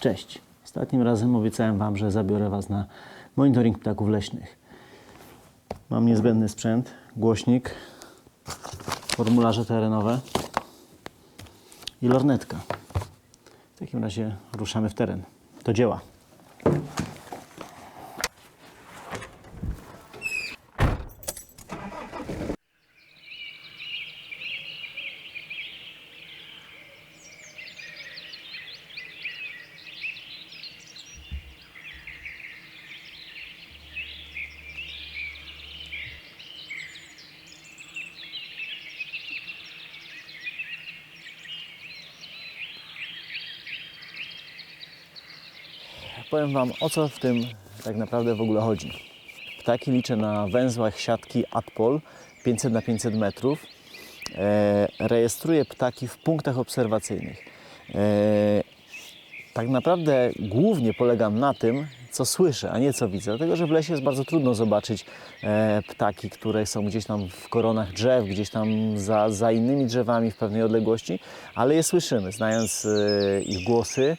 Cześć. Ostatnim razem obiecałem Wam, że zabiorę Was na monitoring ptaków leśnych. Mam niezbędny sprzęt, głośnik, formularze terenowe i lornetka. W takim razie ruszamy w teren. Do dzieła. Powiem Wam, o co w tym tak naprawdę w ogóle chodzi. Ptaki liczę na węzłach siatki Atpol 500 na 500 metrów. E, rejestruję ptaki w punktach obserwacyjnych. E, tak naprawdę głównie polegam na tym, co słyszę, a nie co widzę. Dlatego, że w lesie jest bardzo trudno zobaczyć e, ptaki, które są gdzieś tam w koronach drzew, gdzieś tam za, za innymi drzewami w pewnej odległości, ale je słyszymy. Znając e, ich głosy,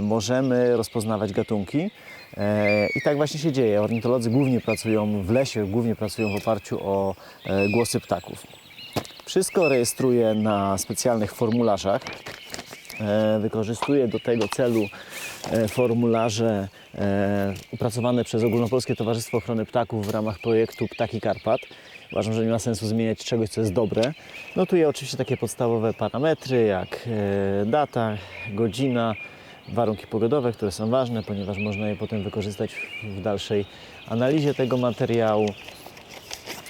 możemy rozpoznawać gatunki. E, I tak właśnie się dzieje. Ornitolodzy głównie pracują w lesie, głównie pracują w oparciu o e, głosy ptaków. Wszystko rejestruję na specjalnych formularzach. E, Wykorzystuję do tego celu e, formularze e, opracowane przez Ogólnopolskie Towarzystwo Ochrony Ptaków w ramach projektu Ptaki Karpat. Uważam, że nie ma sensu zmieniać czegoś, co jest dobre. Notuję oczywiście takie podstawowe parametry jak e, data, godzina, warunki pogodowe, które są ważne, ponieważ można je potem wykorzystać w dalszej analizie tego materiału.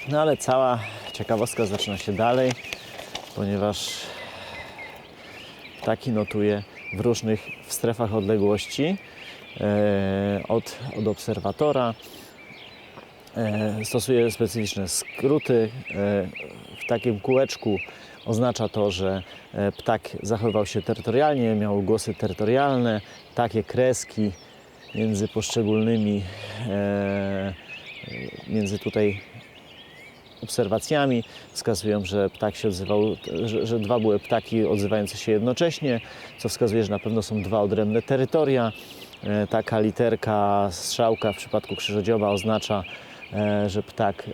No ale cała ciekawostka zaczyna się dalej, ponieważ ptaki notuję w różnych w strefach odległości e, od, od obserwatora. E, stosuję specyficzne skróty. E, w takim kółeczku oznacza to, że e, ptak zachowywał się terytorialnie, miał głosy terytorialne, takie kreski między poszczególnymi, e, między tutaj obserwacjami wskazują, że ptak się odzywał, że, że dwa były ptaki odzywające się jednocześnie, co wskazuje, że na pewno są dwa odrębne terytoria. E, Taka literka strzałka w przypadku krzyżodzioba oznacza, e, że ptak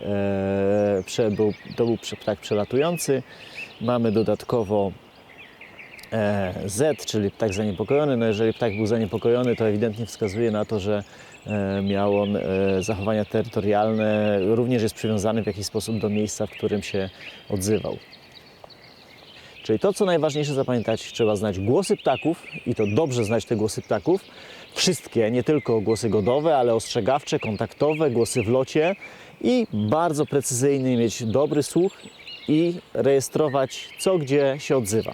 e, był, to był ptak przelatujący. Mamy dodatkowo e, Z, czyli ptak zaniepokojony. No jeżeli ptak był zaniepokojony, to ewidentnie wskazuje na to, że e, miał on e, zachowania terytorialne, również jest przywiązany w jakiś sposób do miejsca, w którym się odzywał. Czyli to, co najważniejsze zapamiętać, trzeba znać głosy ptaków i to dobrze znać te głosy ptaków. Wszystkie, nie tylko głosy godowe, ale ostrzegawcze, kontaktowe, głosy w locie i bardzo precyzyjny mieć dobry słuch i rejestrować co gdzie się odzywa.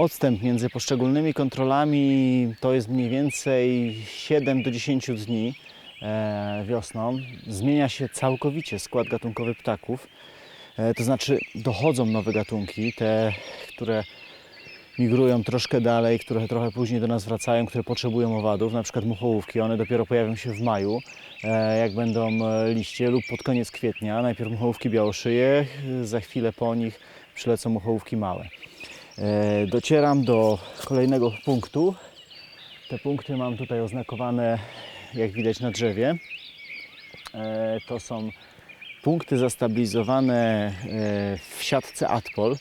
Odstęp między poszczególnymi kontrolami to jest mniej więcej 7 do 10 dni e, wiosną. Zmienia się całkowicie skład gatunkowy ptaków. E, to znaczy dochodzą nowe gatunki, te, które migrują troszkę dalej, które trochę później do nas wracają, które potrzebują owadów, na przykład muchołówki. One dopiero pojawią się w maju, e, jak będą e, liście, lub pod koniec kwietnia. Najpierw muchołówki białoszyje, za chwilę po nich przylecą muchołówki małe. Docieram do kolejnego punktu. Te punkty mam tutaj oznakowane, jak widać na drzewie. To są punkty zastabilizowane e, w siatce Atpol.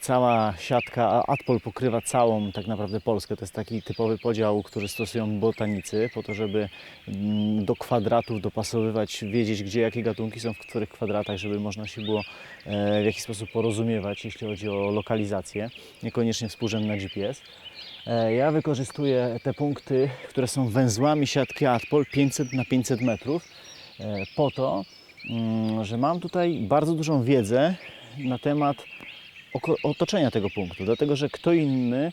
Cała siatka Atpol pokrywa całą tak naprawdę Polskę. To jest taki typowy podział, który stosują botanicy po to, żeby mm, do kwadratów dopasowywać, wiedzieć gdzie jakie gatunki są w których kwadratach, żeby można się było e, w jakiś sposób porozumiewać, jeśli chodzi o lokalizację, niekoniecznie współrzędna GPS. E, Ja wykorzystuję te punkty, które są węzłami siatki Atpol 500 na 500 metrów po to, że mam tutaj bardzo dużą wiedzę na temat otoczenia tego punktu, dlatego że kto inny e,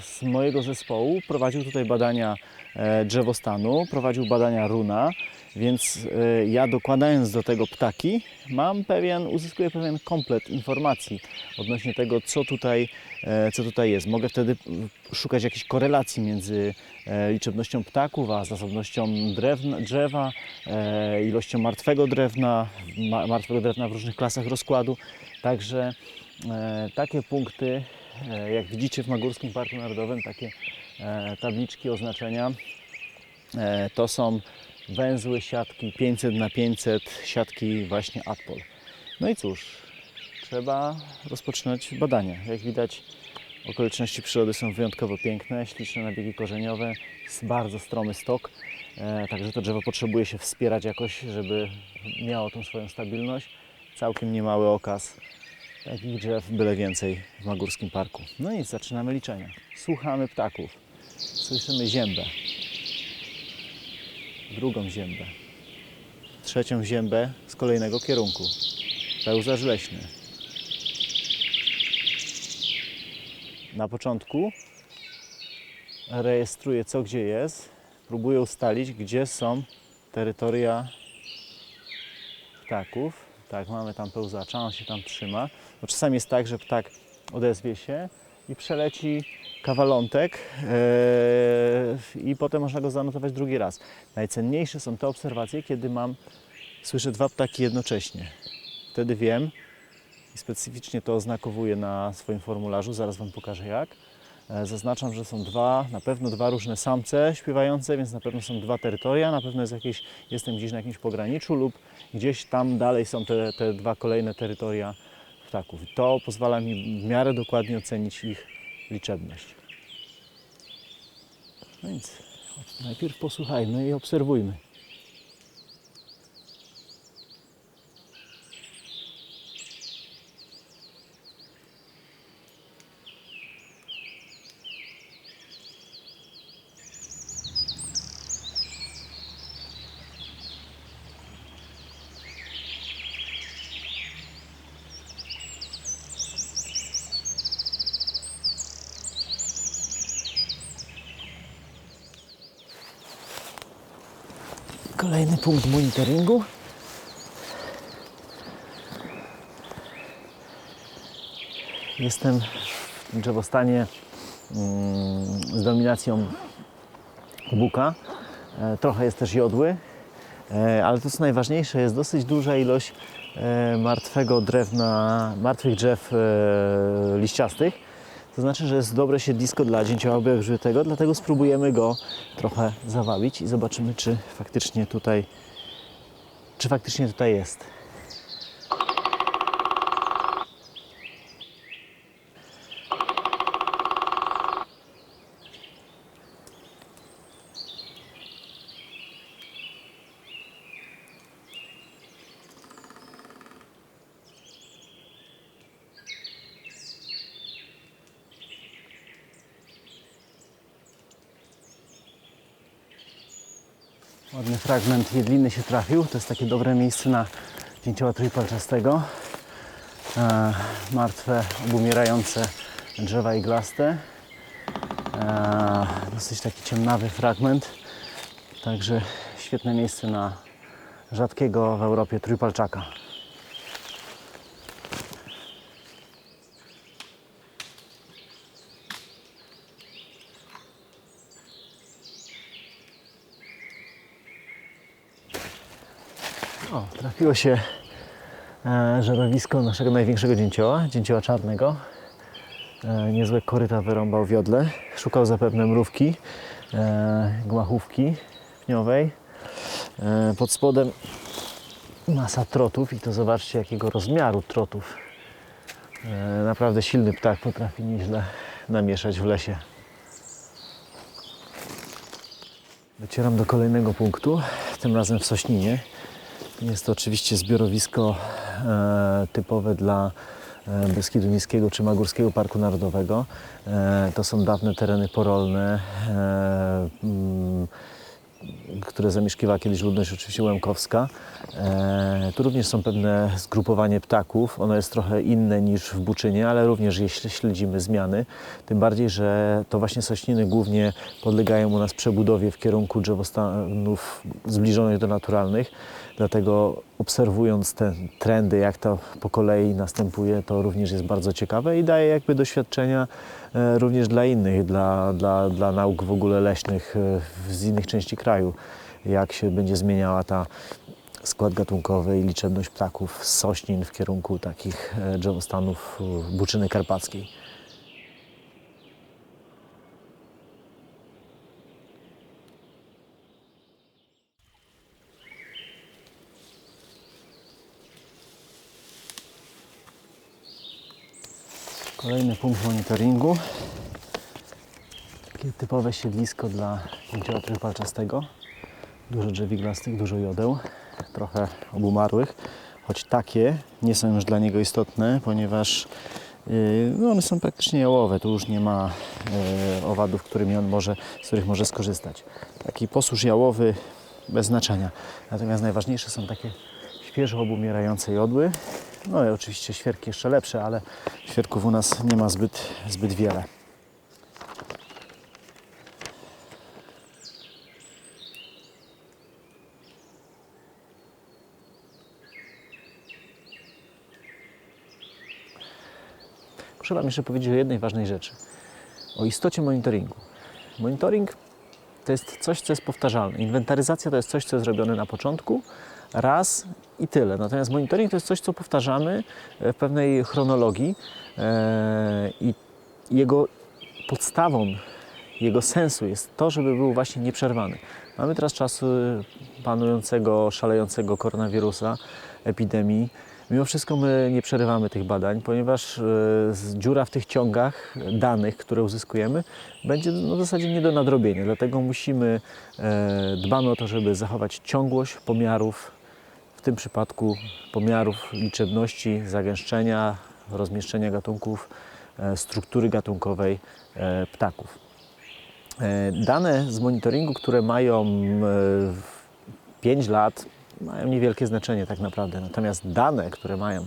z mojego zespołu prowadził tutaj badania e, drzewostanu, prowadził badania runa Więc e, ja dokładając do tego ptaki, mam pewien, uzyskuję pewien komplet informacji odnośnie tego, co tutaj, e, co tutaj jest. Mogę wtedy mm, szukać jakichś korelacji między e, liczebnością ptaków, a zasobnością drewna, drzewa, ilością martwego drewna, ma, martwego drewna w różnych klasach rozkładu. Także takie punkty, jak widzicie w Magórskim Parku Narodowym, takie tabliczki, oznaczenia, to są węzły siatki 500 na 500 siatki właśnie Atpol. No i cóż, trzeba rozpoczynać badania. Jak widać, okoliczności przyrody są wyjątkowo piękne, śliczne nabiegi korzeniowe, bardzo stromy stok, e, także to drzewo potrzebuje się wspierać jakoś, żeby miało tą swoją stabilność. Całkiem niemały okaz takich drzew, byle więcej w Magórskim Parku. No i zaczynamy liczenia. Słuchamy ptaków, słyszymy ziębę drugą ziębę, trzecią ziębę z kolejnego kierunku, pełzarz leśny. Na początku rejestruję co gdzie jest, próbuję ustalić gdzie są terytoria ptaków. Tak, mamy tam pełzacza, on się tam trzyma. Bo czasami jest tak, że ptak odezwie się i przeleci kawalątek yy, i potem można go zanotować drugi raz. Najcenniejsze są te obserwacje, kiedy mam, słyszę dwa ptaki jednocześnie. Wtedy wiem i specyficznie to oznakowuję na swoim formularzu, zaraz Wam pokażę jak. E, Zaznaczam, że są dwa, na pewno dwa różne samce śpiewające, więc na pewno są dwa terytoria, na pewno jest jakieś, jestem gdzieś na jakimś pograniczu lub gdzieś tam dalej są te, te dwa kolejne terytoria ptaków. To pozwala mi w miarę dokładnie ocenić ich liczebność. No więc najpierw posłuchajmy i obserwujmy. Kolejny punkt monitoringu. Jestem w drzewostanie mm, z dominacją buka. E, Trochę jest też jodły, E, ale to co najważniejsze jest dosyć duża ilość e, martwego drewna, martwych drzew liściastych. To znaczy, że jest dobre siedlisko dla dzięcioła żytego, dlatego spróbujemy go trochę zawabić i zobaczymy, czy faktycznie tutaj, czy faktycznie tutaj jest. Ładny fragment jedliny się trafił. To jest takie dobre miejsce na dzięcioła trójpalczastego. E, martwe, obumierające drzewa iglaste. E, dosyć taki ciemnawy fragment. Także świetne miejsce na rzadkiego w Europie trójpalczaka. Trafiło się e, żerowisko naszego największego dzięcioła, dzięcioła czarnego. E, niezłe koryta wyrąbał w jodle. Szukał zapewne mrówki, e, gmachówki pniowej. Pod spodem masa trotów i to zobaczcie jakiego rozmiaru trotów. Naprawdę silny ptak potrafi nieźle namieszać w lesie. Docieram do kolejnego punktu, tym razem w Sośninie. Jest to oczywiście zbiorowisko e, typowe dla e, Beskidu Niskiego czy Magórskiego Parku Narodowego. E, to są dawne tereny porolne. E, mm, które zamieszkiwała kiedyś ludność oczywiście łemkowska. E, tu również są pewne zgrupowanie ptaków. Ono jest trochę inne niż w Buczynie, ale również jeśli śledzimy zmiany. Tym bardziej, że to właśnie sośniny głównie podlegają u nas przebudowie w kierunku drzewostanów zbliżonych do naturalnych. Dlatego obserwując te trendy, jak to po kolei następuje, to również jest bardzo ciekawe i daje jakby doświadczenia e, również dla innych, dla, dla, dla nauk w ogóle leśnych e, z innych części kraju, jak się będzie zmieniała ta skład gatunkowy i liczebność ptaków z sośnin w kierunku takich e, drzewostanów Buczyny Karpackiej. Kolejny punkt monitoringu. Takie typowe siedlisko dla pięciolatrych palczastego. Dużo drzew iglastych, dużo jodeł, trochę obumarłych. Choć takie nie są już dla niego istotne, ponieważ yy, no one są praktycznie jałowe. Tu już nie ma yy, owadów, którymi on może, z których może skorzystać. Taki posłuż jałowy bez znaczenia. Natomiast najważniejsze są takie świeżo obumierające jodły. No i oczywiście świerki jeszcze lepsze, ale świerków u nas nie ma zbyt, zbyt wiele. Muszę Wam jeszcze powiedzieć o jednej ważnej rzeczy. O istocie monitoringu. Monitoring to jest coś, co jest powtarzalne. Inwentaryzacja to jest coś, co jest robione na początku, raz i tyle. Natomiast monitoring to jest coś, co powtarzamy w pewnej chronologii e, i jego podstawą, jego sensu jest to, żeby był właśnie nieprzerwany. Mamy teraz czas panującego, szalejącego koronawirusa, epidemii. Mimo wszystko my nie przerywamy tych badań, ponieważ e, dziura w tych ciągach danych, które uzyskujemy, będzie no, w zasadzie nie do nadrobienia. Dlatego musimy, e, dbamy o to, żeby zachować ciągłość pomiarów, w tym przypadku pomiarów liczebności, zagęszczenia, rozmieszczenia gatunków, e, struktury gatunkowej e, ptaków. E, Dane z monitoringu, które mają e, 5 lat, mają niewielkie znaczenie tak naprawdę. Natomiast dane, które mają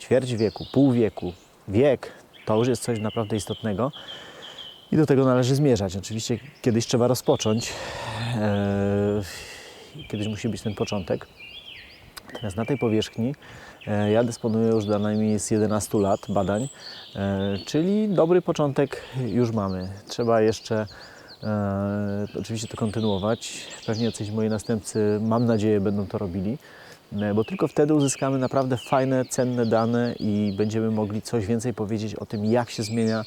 ćwierć wieku, pół wieku, wiek, to już jest coś naprawdę istotnego i do tego należy zmierzać. Oczywiście kiedyś trzeba rozpocząć, kiedyś musi być ten początek. Natomiast na tej powierzchni e, ja dysponuję już danymi z 11 lat badań, e, czyli dobry początek już mamy. Trzeba jeszcze e, oczywiście to kontynuować. Pewnie jacyś moi następcy, mam nadzieję, będą to robili, bo tylko wtedy uzyskamy naprawdę fajne, cenne dane i będziemy mogli coś więcej powiedzieć o tym, jak się zmienia,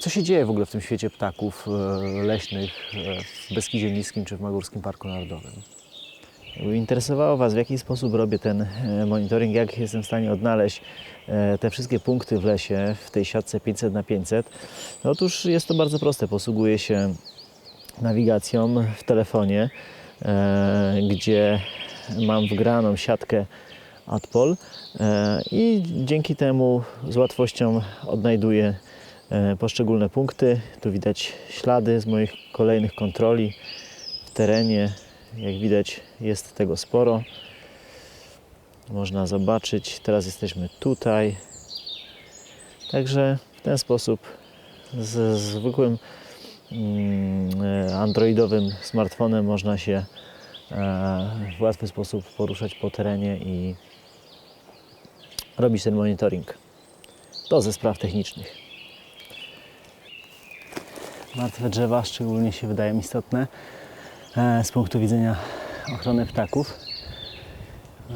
co się dzieje w ogóle w tym świecie ptaków leśnych w Beskidzie Niskim czy w Magurskim Parku Narodowym. Interesowało Was, w jaki sposób robię ten e, monitoring, jak jestem w stanie odnaleźć e, te wszystkie punkty w lesie w tej siatce 500 na 500 no Otóż jest to bardzo proste. Posługuję się nawigacją w telefonie, e, gdzie mam wgraną siatkę Adpol i dzięki temu z łatwością odnajduję poszczególne punkty. Tu widać ślady z moich kolejnych kontroli w terenie. Jak widać jest tego sporo. Można zobaczyć. Teraz jesteśmy tutaj. Także w ten sposób z zwykłym mm, androidowym smartfonem można się e, w łatwy sposób poruszać po terenie i robić ten monitoring. To ze spraw technicznych. Martwe drzewa szczególnie się wydają istotne z punktu widzenia ochrony ptaków.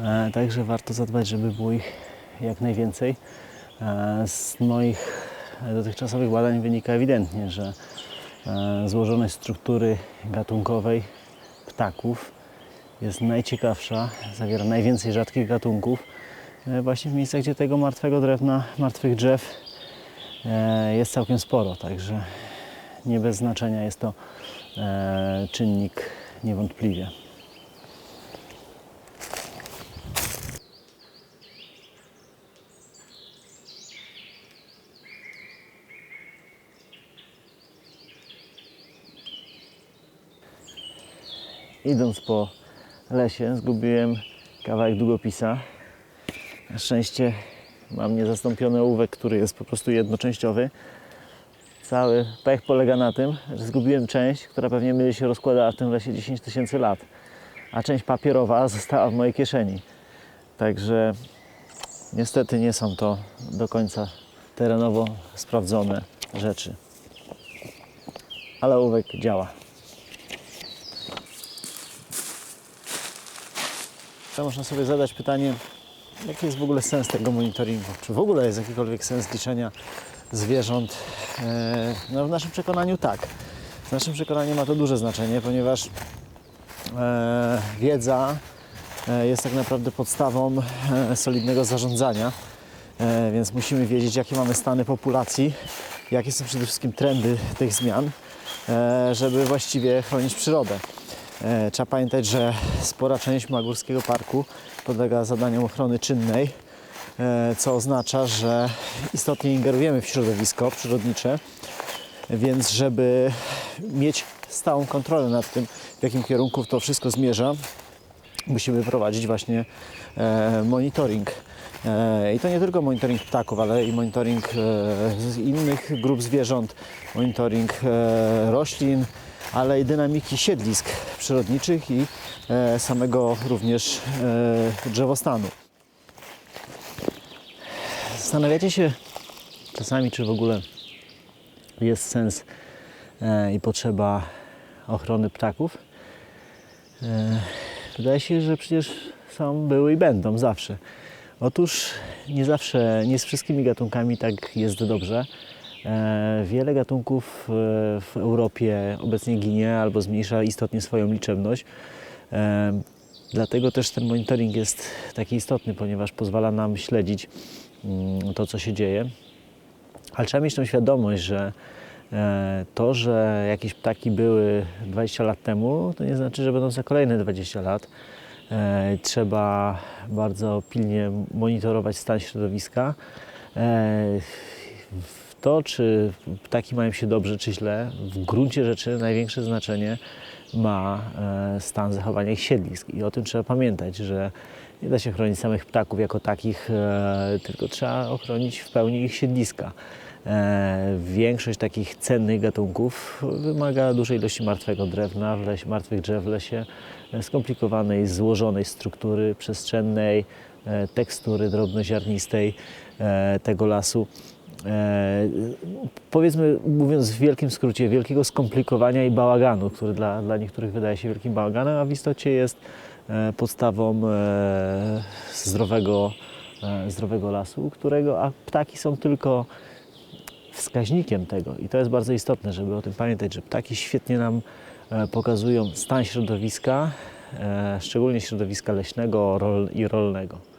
E, Także warto zadbać, żeby było ich jak najwięcej. E, Z moich dotychczasowych badań wynika ewidentnie, że e, złożoność struktury gatunkowej ptaków jest najciekawsza, zawiera najwięcej rzadkich gatunków. e, Właśnie w miejscach, gdzie tego martwego drewna, martwych drzew e, jest całkiem sporo, także nie bez znaczenia jest to e, czynnik niewątpliwie. idąc po lesie, zgubiłem kawałek długopisa. Na szczęście mam niezastąpiony ołówek, który jest po prostu jednoczęściowy. Cały pech polega na tym, że zgubiłem część, która pewnie będzie się rozkładała w tym lesie 10 tysięcy lat, a część papierowa została w mojej kieszeni. Także niestety nie są to do końca terenowo sprawdzone rzeczy. Ale ołówek działa. To można sobie zadać pytanie, jaki jest w ogóle sens tego monitoringu? Czy w ogóle jest jakikolwiek sens liczenia zwierząt? E, No w naszym przekonaniu tak. W naszym przekonaniu ma to duże znaczenie, ponieważ e, wiedza e, jest tak naprawdę podstawą solidnego zarządzania, więc musimy wiedzieć, jakie mamy stany populacji, jakie są przede wszystkim trendy tych zmian, żeby właściwie chronić przyrodę. Trzeba pamiętać, że spora część Magórskiego Parku podlega zadaniom ochrony czynnej, co oznacza, że istotnie ingerujemy w środowisko przyrodnicze, więc żeby mieć stałą kontrolę nad tym, w jakim kierunku to wszystko zmierza, musimy prowadzić właśnie e, monitoring. E, I to nie tylko monitoring ptaków, ale i monitoring e, innych grup zwierząt, monitoring e, roślin, ale i dynamiki siedlisk przyrodniczych i e, samego również e, drzewostanu. Zastanawiacie się czasami, czy w ogóle jest sens e, i potrzeba ochrony ptaków? E, Wydaje się, że przecież są, były i będą zawsze. Otóż nie zawsze, nie z wszystkimi gatunkami tak jest dobrze. E, Wiele gatunków w Europie obecnie ginie albo zmniejsza istotnie swoją liczebność. Dlatego też ten monitoring jest taki istotny, ponieważ pozwala nam śledzić to, co się dzieje. Ale trzeba mieć tą świadomość, że e, to, że jakieś ptaki były 20 lat temu, to nie znaczy, że będą za kolejne 20 lat. E, Trzeba bardzo pilnie monitorować stan środowiska. E, To, czy ptaki mają się dobrze, czy źle, w gruncie rzeczy największe znaczenie ma stan zachowania ich siedlisk. I o tym trzeba pamiętać, że nie da się chronić samych ptaków jako takich, e, tylko trzeba ochronić w pełni ich siedliska. E, Większość takich cennych gatunków wymaga dużej ilości martwego drewna, w lesie, martwych drzew w lesie, e, skomplikowanej, złożonej struktury przestrzennej, tekstury drobnoziarnistej tego lasu. E, powiedzmy, mówiąc w wielkim skrócie, wielkiego skomplikowania i bałaganu, który dla, dla niektórych wydaje się wielkim bałaganem, a w istocie jest e, podstawą e, zdrowego, e, zdrowego lasu, którego, a ptaki są tylko wskaźnikiem tego i to jest bardzo istotne, żeby o tym pamiętać, że ptaki świetnie nam e, pokazują stan środowiska, e, szczególnie środowiska leśnego i rolnego.